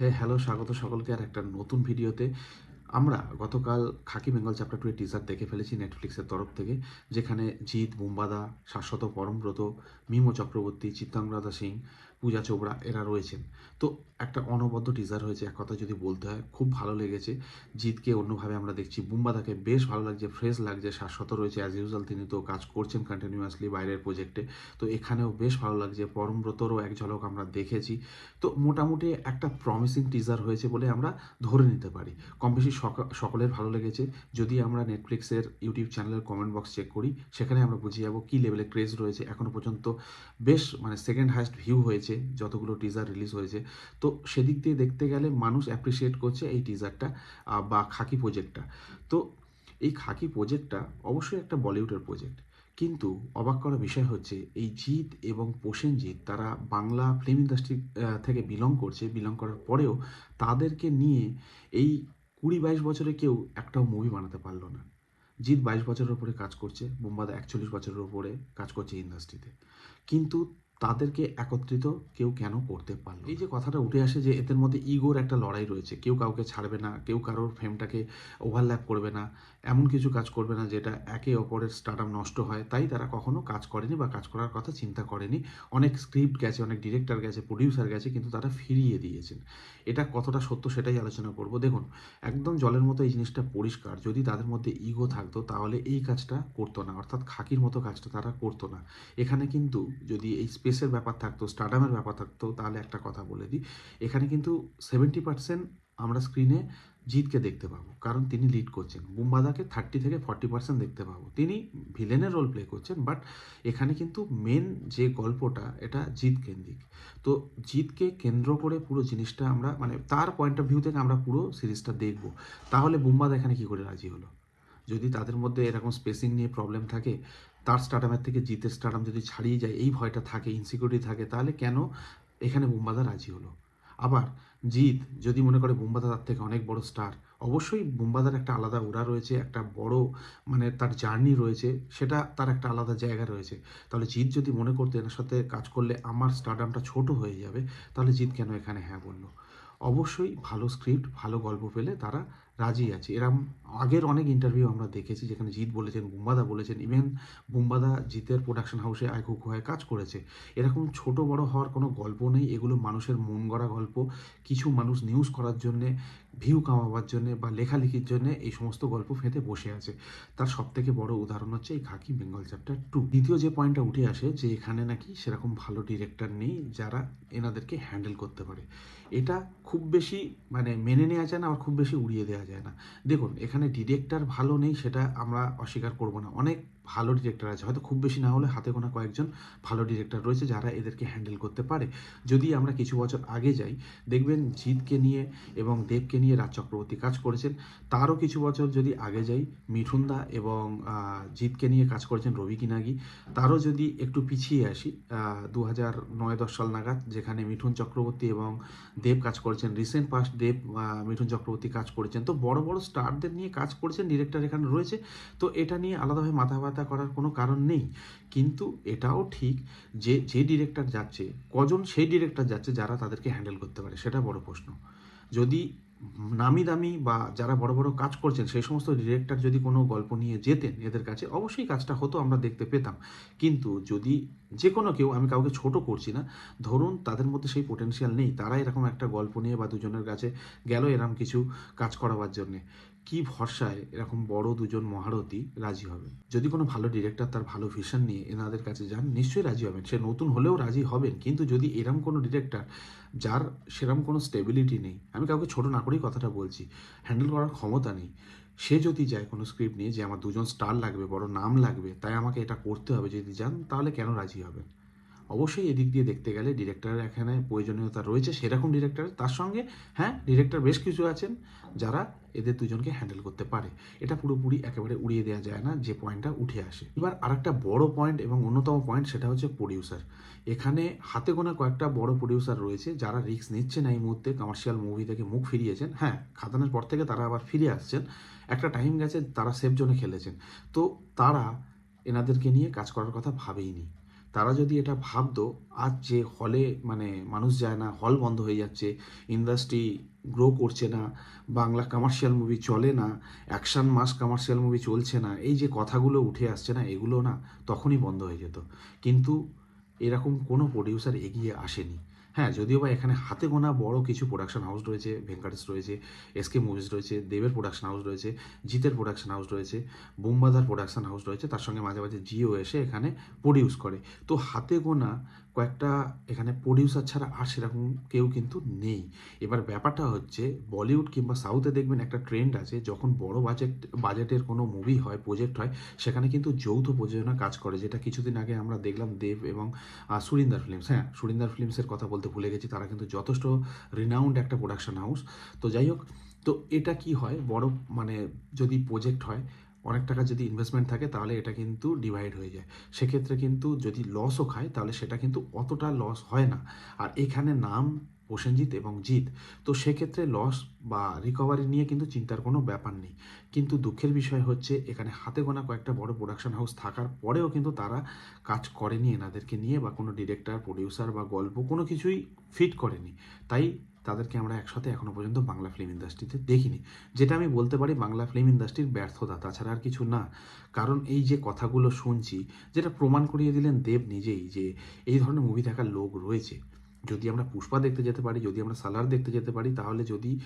হ্যাঁ হ্যালো স্বাগত সকলকে আর একটা নতুন ভিডিওতে। আমরা গতকাল খাকি বেঙ্গল চ্যাপ্টার টু এর টিজার দেখে ফেলেছি নেটফ্লিক্সের তরফ থেকে, যেখানে জিৎ, বুম্বাদা, শাশ্বত পরমব্রত, মিমো চক্রবর্তী চিত্তাঙ্গরাধা সিং পূজা চোপড়া এরা রয়েছেন। তো একটা অনবদ্য টিজার হয়েছে, এক কথা যদি বলতে হয়, খুব ভালো লেগেছে। জিতকে অন্যভাবে আমরা দেখছি। বুম্বাদাকে বেশ ভালো লাগছে ফ্রেশ লাগছে, শাশ্বত রয়েছে অ্যাজ ইউজুয়াল তিনি তো কাজ করছেন কন্টিনিউয়াসলি বাইরের প্রজেক্টে তো এখানেও বেশ ভালো লাগছে পরমব্রতরও এক ঝলক আমরা দেখেছি। তো মোটামুটি একটা প্রমিসিং টিজার হয়েছে বলে আমরা ধরে নিতে পারি। কম বেশি সক- সকলের ভালো লেগেছে। যদি আমরা নেটফ্লিক্সের ইউটিউব চ্যানেলের কমেন্ট বক্স চেক করি, সেখানে আমরা বুঝে যাব কী লেভেলে ক্রেজ রয়েছে। এখনও পর্যন্ত বেশ মানে সেকেন্ড হাইস্ট ভিউ হয়েছে। যতগুলো টিজার রিলিজ হয়েছে। তো সেদিক দিয়ে দেখতে গেলে মানুষ অ্যাপ্রিসিয়েট করছে এই টিজারটা বা খাকি প্রজেক্টটা তো এই খাকি প্রজেক্টটা অবশ্যই একটা বলিউডের প্রজেক্ট কিন্তু অবাক করা বিষয় হচ্ছে, এই জিৎ এবং প্রসেনজিৎ তারা বাংলা ফিল্ম ইন্ডাস্ট্রি থেকে বিলং করছে বিলং করার পরেও তাদেরকে নিয়ে এই কুড়ি বাইশ বছরে কেউ একটাও মুভি বানাতে পারল না। জিৎ বাইশ বছরের উপরে কাজ করছে, বোম্বাদা একচল্লিশ বছরের উপরে কাজ করছে ইন্ডাস্ট্রিতে কিন্তু তাদেরকে একত্রিত কেউ কেন করতে পারল এই যে কথাটা উঠে আসে যে এদের মধ্যে ইগোর একটা লড়াই রয়েছে। কেউ কাউকে ছাড়বে না, কেউ কারোর ফেমটাকে ওভারল্যাপ করবে না, এমন কিছু কাজ করবে না যেটা একে অপরের স্টার্টাম নষ্ট হয়। তাই তারা কখনো কাজ করেনি বা কাজ করার কথা চিন্তা করেনি। অনেক স্ক্রিপ্ট গেছে, অনেক ডিরেক্টর গেছে প্রডিউসার গেছে, কিন্তু তারা ফিরিয়ে দিয়েছেন। এটা কতটা সত্য সেটাই আলোচনা করব। দেখুন, একদম জলের মতো এই জিনিসটা পরিষ্কার। যদি তাদের মধ্যে ইগো থাকতো, তাহলে এই কাজটা করতো না। অর্থাৎ খাকির মতো কাজটা তারা করতো না। এখানে কিন্তু যদি এই স্পেসের ব্যাপার থাকতো স্টার্ডামের ব্যাপার থাকতো, তাহলে একটা কথা বলে দিই। এখানে কিন্তু সেভেন্টি পার্সেন্ট আমরা স্ক্রিনে জিতকে দেখতে পাবো, কারণ তিনি লিড করছেন। বুম্বাদাকে থার্টি থেকে ফর্টি পার্সেন্ট দেখতে পাবো। তিনি ভিলেনের রোল প্লে করছেন বাট এখানে কিন্তু মেন যে গল্পটা, এটা জিত কেন্দ্রিক। তো জিতকে কেন্দ্র করে পুরো জিনিসটা আমরা মানে তার পয়েন্ট অফ ভিউ থেকে আমরা পুরো সিরিজটা দেখব। তাহলে বুম্বাদা এখানে কি করে রাজি হলো? যদি তাদের মধ্যে এরকম স্পেসিং নিয়ে প্রবলেম থাকে তার স্টার্টামের থেকে জিতের স্টার্টাম যদি ছাড়িয়ে যায়, এই ভয়টা থাকে ইনসিকিউরিটি থাকে, তাহলে কেন এখানে বুম্বাদা রাজি হলো? আবার জিৎ যদি মনে করে বুম্বাদা তার থেকে অনেক বড় স্টার অবশ্যই বুম্বাদার একটা আলাদা ওরা রয়েছে, একটা বড় মানে তার জার্নি রয়েছে, সেটা তার একটা আলাদা জায়গা রয়েছে। তাহলে জিৎ যদি মনে করতো এনার সাথে কাজ করলে আমার স্টারডামটা ছোট হয়ে যাবে, তাহলে জিৎ কেন এখানে হ্যাঁ বলল? অবশ্যই ভালো স্ক্রিপ্ট ভালো গল্প পেলে তারা রাজি আছে। এরম আগের অনেক ইন্টারভিউ আমরা দেখেছি যেখানে জিৎ বলেছেন, বুম্বাদা বলেছেন ইভেন বুম্বাদা জিতের প্রোডাকশন হাউসে আইকুক হয়ে কাজ করেছে। এরকম ছোট বড় হওয়ার কোনো গল্প নেই। এগুলো মানুষের মন গড়া গল্প। কিছু মানুষ নিউজ করার জন্যে ভিউ কামাবার জন্যে বা লেখালেখির জন্যে এই সমস্ত গল্প ফেঁদে বসে আছে। তার সব থেকে বড় উদাহরণ হচ্ছে এই খাকি বেঙ্গল চ্যাপ্টার টু দ্বিতীয় যে পয়েন্টটা উঠে আসে যে এখানে নাকি সেরকম ভালো ডিরেক্টর নেই যারা এনাদেরকে হ্যান্ডেল করতে পারে। এটা খুব বেশি মানে মেনে নেওয়া যায় না আর খুব বেশি উড়িয়ে দেওয়া যায় না। দেখুন, এখানে ডিরেক্টর ভালো নেই সেটা আমরা অস্বীকার করব না। অনেক ভালো ডিরেক্টর আছে। হয়তো খুব বেশি না হলে হাতে গোনা কয়েকজন ভালো ডিরেক্টর রয়েছে যারা এদেরকে হ্যান্ডেল করতে পারে। যদি আমরা কিছু বছর আগে যাই, দেখবেন জিতকে নিয়ে এবং দেবকে নিয়ে রাজ চক্রবর্তী কাজ করেছেন। তারও কিছু বছর যদি আগে যাই মিঠুনদা এবং জিতকে নিয়ে কাজ করেছেন রবি কিনাগি, তারও যদি একটু পিছিয়ে আসি দু হাজার নয় দশ সাল নাগাদ যেখানে মিঠুন চক্রবর্তী এবং দেব কাজ করেছেন। রিসেন্ট পাস্ট দেব মিঠুন চক্রবর্তী কাজ করেছেন। তো বড় বড় স্টারদের নিয়ে কাজ করেছেন ডিরেক্টর এখানে রয়েছে। তো এটা নিয়ে আলাদাভাবে মাথা ব্যথা করার কোনো কারণ নেই। কিন্তু এটাও ঠিক যে যে ডিরেক্টর যাচ্ছে, কজন সেই ডিরেক্টর যাচ্ছে যারা তাদেরকে হ্যান্ডেল করতে পারে, সেটা বড় প্রশ্ন। যদি নামি দামি বা যারা বড় বড় কাজ করছেন, সেই সমস্ত ডিরেক্টর যদি কোনো গল্প নিয়ে যেতেন এদের কাছে, অবশ্যই কাজটা হতো, আমরা দেখতে পেতাম। কিন্তু যদি যে কোনো কেউ, আমি কাউকে ছোট করছি না, ধরুন তাদের মধ্যে সেই পোটেনশিয়াল নেই, তারা এরকম একটা গল্প নিয়ে বা দুজনের কাছে গেল এরকম কিছু কাজ করাবার জন্যে। কি ভরসায় এরকম বড় দুজন মহারথী রাজি হবে? যদি কোনো ভালো ডিরেক্টর তার ভালো ভিশন নিয়ে এনাদের কাছে যান, নিশ্চয়ই রাজি হবেন। সে নতুন হলেও রাজি হবেন। কিন্তু যদি এরম কোনো ডিরেক্টর যার সেরম কোনো স্টেবিলিটি নেই, আমি কাউকে ছোট না করেই কথাটা বলছি হ্যান্ডেল করার ক্ষমতা নেই, সে যদি যায় কোনো স্ক্রিপ্ট নিয়ে যে আমার দুজন স্টার লাগবে, বড় নাম লাগবে, তাই আমাকে এটা করতে হবে যদি যান, তাহলে কেন রাজি হবেন? অবশ্যই এদিক দিয়ে দেখতে গেলে ডিরেক্টরের এখানে প্রয়োজনীয়তা রয়েছে, সেরকম ডিরেক্টরের তার সঙ্গে হ্যাঁ ডিরেক্টর বেশ কিছু আছেন যারা এদের দুজনকে হ্যান্ডেল করতে পারে। এটা পুরোপুরি একেবারে উড়িয়ে দেওয়া যায় না, যে পয়েন্টটা উঠে আসে। এবার আরেকটা বড় পয়েন্ট এবং অন্যতম পয়েন্ট সেটা হচ্ছে প্রডিউসার এখানে হাতে গোনা কয়েকটা বড় প্রডিউসার রয়েছে, যারা রিস্ক নিচ্ছেন এই মুহূর্তে কমার্শিয়াল মুভি থেকে মুখ ফিরিয়েছেন। হ্যাঁ খাদানের পর থেকে তারা আবার ফিরে আসছেন। একটা টাইম গেছে, তারা সেফ জোনে খেলেছেন। তো তারা এনাদেরকে নিয়ে কাজ করার কথা ভাবেইনি। তারা যদি এটা ভাবতো, আজ যে হলে মানে মানুষ যায় না হল বন্ধ হয়ে যাচ্ছে ইন্ডাস্ট্রি গ্রো করছে না, বাংলা কমার্শিয়াল মুভি চলে না অ্যাকশান মাস কমার্শিয়াল মুভি চলছে না, এই যে কথাগুলো উঠে আসছে না, এগুলো না তখনই বন্ধ হয়ে যেত। কিন্তু এরকম কোনো প্রডিউসার এগিয়ে আসেনি। হ্যাঁ যদিও বা এখানে হাতে গোনা বড় কিছু প্রোডাকশন হাউস রয়েছে ভেঙ্কাটেশ রয়েছে এসকে মুভিজ রয়েছে দেবের প্রোডাকশন হাউস রয়েছে জিতের প্রোডাকশন হাউস রয়েছে বোমবাদার প্রোডাকশন হাউস রয়েছে, তার সঙ্গে মাঝে মাঝে জিও এসে এখানে প্রডিউস করে। তো হাতে গোনা কয়েকটা এখানে প্রডিউসার ছাড়া আর সেরকম কেউ কিন্তু নেই। এবার ব্যাপারটা হচ্ছে বলিউড কিংবা সাউথে দেখবেন একটা ট্রেন্ড আছে, যখন বড় বাজেট বাজেটের কোনো মুভি হয় প্রজেক্ট হয়, সেখানে কিন্তু যৌথ প্রযোজনা কাজ করে, যেটা কিছুদিন আগে আমরা দেখলাম দেব এবং সুরিন্দার ফিল্মস হ্যাঁ সুরিন্দার ফিল্মসের কথা বলতে ভুলে গেছি, তারা কিন্তু যথেষ্ট রিনাউন্ড একটা প্রোডাকশন হাউস তো যাই হোক, তো এটা কি হয়? বড় মানে যদি প্রজেক্ট হয় অনেক টাকা যদি ইনভেস্টমেন্ট থাকে, তাহলে এটা কিন্তু ডিভাইড হয়ে যায়। সেক্ষেত্রে কিন্তু যদি লসও খায়, তাহলে সেটা কিন্তু অতটা লস হয় না। আর এখানে নাম প্রসেনজিৎ এবং জিৎ। তো সেক্ষেত্রে লস বা রিকভারি নিয়ে কিন্তু চিন্তার কোনো ব্যাপার নেই। কিন্তু দুঃখের বিষয় হচ্ছে, এখানে হাতে গোনা কয়েকটা বড় প্রোডাকশন হাউস থাকার পরেও কিন্তু তারা কাজ করেনি এনাদেরকে নিয়ে বা কোনো ডিরেক্টর প্রডিউসার বা গল্প কোনো কিছুই ফিট করেনি। তাই তাদেরকে আমরা একসাথে এখনও পর্যন্ত বাংলা ফিল্ম ইন্ডাস্ট্রিতে দেখিনি। যেটা আমি বলতে পারি, বাংলা ফিল্ম ইন্ডাস্ট্রির ব্যর্থতা, তাছাড়া আর কিছু না। কারণ এই যে কথাগুলো শুনছি, যেটা প্রমাণ করিয়ে দিলেন দেব নিজেই যে এই ধরনের মুভি দেখার লোক রয়েছে। যদি আমরা পুষ্পা দেখতে যেতে পারি, যদি আমরা সালার দেখতে যেতে পারি, তাহলে যদি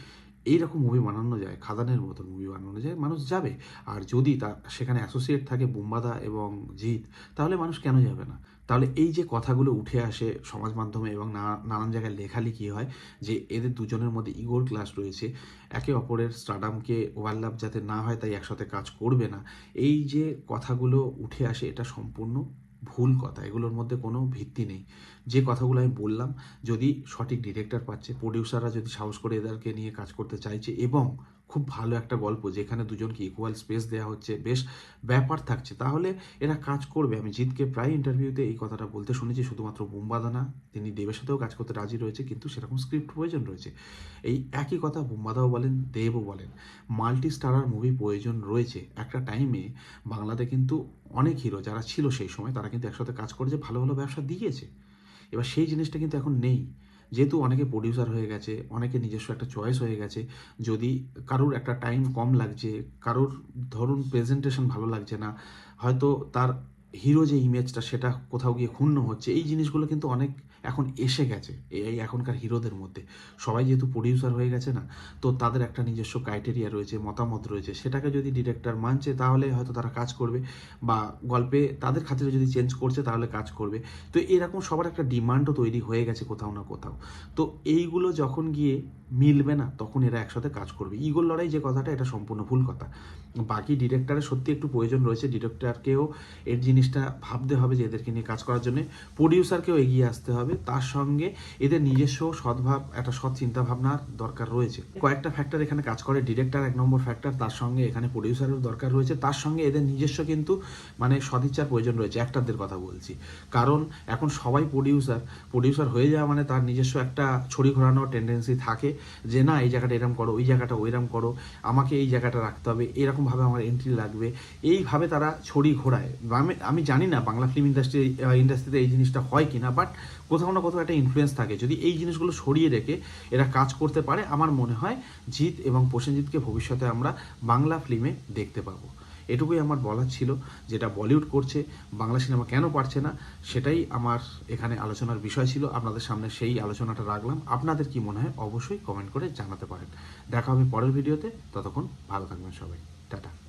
এইরকম মুভি বানানো যায়, খাদানের মতন মুভি বানানো যায়, মানুষ যাবে। আর যদি তা, সেখানে অ্যাসোসিয়েট থাকে বুম্বাদা এবং জিৎ, তাহলে মানুষ কেন যাবে না? তাহলে এই যে কথাগুলো উঠে আসে সমাজ মাধ্যমে এবং নানান জায়গায় লেখালেখি হয়, যে এদের দুজনের মধ্যে ইগোর ক্লাস রয়েছে, একে অপরের স্টাডামকে ওভারল্যাপ যাতে না হয়, তাই একসাথে কাজ করবে না। এই যে কথাগুলো উঠে আসে, এটা সম্পূর্ণ ভুল কথা, এগুলোর মধ্যে কোনো ভিত্তি নেই। যে কথাগুলো আমি বললাম, যদি সঠিক ডিরেক্টর পাচ্ছে প্রডিউসাররা যদি সাহস করে এদেরকে নিয়ে কাজ করতে চাইছে এবং খুব ভালো একটা গল্প যেখানে দুজনকে ইকুয়াল স্পেস দেওয়া হচ্ছে। বেশ ব্যাপার থাকছে। তাহলে এরা কাজ করবে। আমি জিতকে প্রায় ইন্টারভিউতে এই কথাটা বলতে শুনেছি, শুধুমাত্র বুম্বাদানা। তিনি দেবের সাথেও কাজ করতে রাজি রয়েছে, কিন্তু সেরকম স্ক্রিপ্ট প্রয়োজন রয়েছে। এই একই কথা বুম্বাদাও বলেন, দেবও বলেন। মাল্টি স্টারার মুভি প্রয়োজন রয়েছে। একটা টাইমে বাংলাতে কিন্তু অনেক হিরো যারা ছিল সেই সময়, তারা কিন্তু একসাথে কাজ করেছে ভালো ভালো ব্যবসা দিয়েছে। এবার সেই জিনিসটা কিন্তু এখন নেই। যেহেতু অনেকে প্রডিউসার হয়ে গেছে অনেকে নিজস্ব একটা চয়েস হয়ে গেছে, যদি কারোর একটা টাইম কম লাগছে, কারোর ধরুন প্রেজেন্টেশন ভালো লাগছে না, হয়তো তার হিরো যে ইমেজটা সেটা কোথাও গিয়ে ক্ষুণ্ণ হচ্ছে, এই জিনিসগুলো কিন্তু অনেক এখন এসে গেছে, এই এখনকার হিরোদের মধ্যে। সবাই যেহেতু প্রডিউসার হয়ে গেছে না, তো তাদের একটা নিজস্ব ক্রাইটেরিয়া রয়েছে, মতামত রয়েছে। সেটাকে যদি ডিরেক্টর মানছে, তাহলে হয়তো তারা কাজ করবে বা গল্পে তাদের খাতিরে যদি চেঞ্জ করছে, তাহলে কাজ করবে। তো এরকম সবার একটা ডিমান্ডও তৈরি হয়ে গেছে কোথাও না কোথাও। তো এইগুলো যখন গিয়ে মিলবে না, তখন এরা একসাথে কাজ করবে। ইগোর লড়াই যে কথাটা, এটা সম্পূর্ণ ভুল কথা। বাকি ডিরেক্টরের সত্যি একটু প্রয়োজন রয়েছে। ডিরেক্টরকেও এর জিনিসটা ভাবতে হবে যে এদেরকে নিয়ে কাজ করার জন্য। প্রডিউসারকেও এগিয়ে আসতে হবে। তার সঙ্গে এদের নিজস্ব সদ্ভাব, একটা সৎ চিন্তা ভাবনার দরকার রয়েছে। কয়েকটা ফ্যাক্টর এখানে কাজ করে। ডিরেক্টর এক নম্বর ফ্যাক্টর তার সঙ্গে এখানে প্রডিউসারের দরকার রয়েছে। তার সঙ্গে এদের নিজস্ব কিন্তু মানে সদিচ্ছার প্রয়োজন রয়েছে অ্যাক্টারদের কথা বলছি। কারণ এখন সবাই প্রডিউসার প্রডিউসার হয়ে যাওয়া মানে তার নিজস্ব একটা ছড়ি ঘোরানোর টেন্ডেন্সি থাকে যে, না, এই জায়গাটা এরম করো, ওই জায়গাটা ওইরম করো, আমাকে এই জায়গাটা রাখতে হবে। এরকমভাবে আমার এন্ট্রি লাগবে। এইভাবে তারা ছড়ি ঘোরায়। আমি আমি জানি না বাংলা ফিল্ম ইন্ডাস্ট্রি ইন্ডাস্ট্রিতে এই জিনিসটা হয় কি না বাট কোথাও না কোথাও একটা ইনফ্লুয়েন্স থাকে। যদি এই জিনিসগুলো সরিয়ে রেখে এরা কাজ করতে পারে, আমার মনে হয় জিৎ এবং প্রসেনজিৎকে ভবিষ্যতে আমরা বাংলা ফিল্মে দেখতে পাবো। এটুকুই আমার বলার ছিল, যেটা বলিউড করছে, বাংলা সিনেমা কেন পারছে না, সেটাই আমার এখানে আলোচনার বিষয় ছিল। আপনাদের সামনে সেই আলোচনাটা রাখলাম। আপনাদের কি মনে হয়, অবশ্যই কমেন্ট করে জানাতে পারেন। দেখা হবে পরের ভিডিওতে ততক্ষণ ভালো থাকবেন সবাই। টাটা।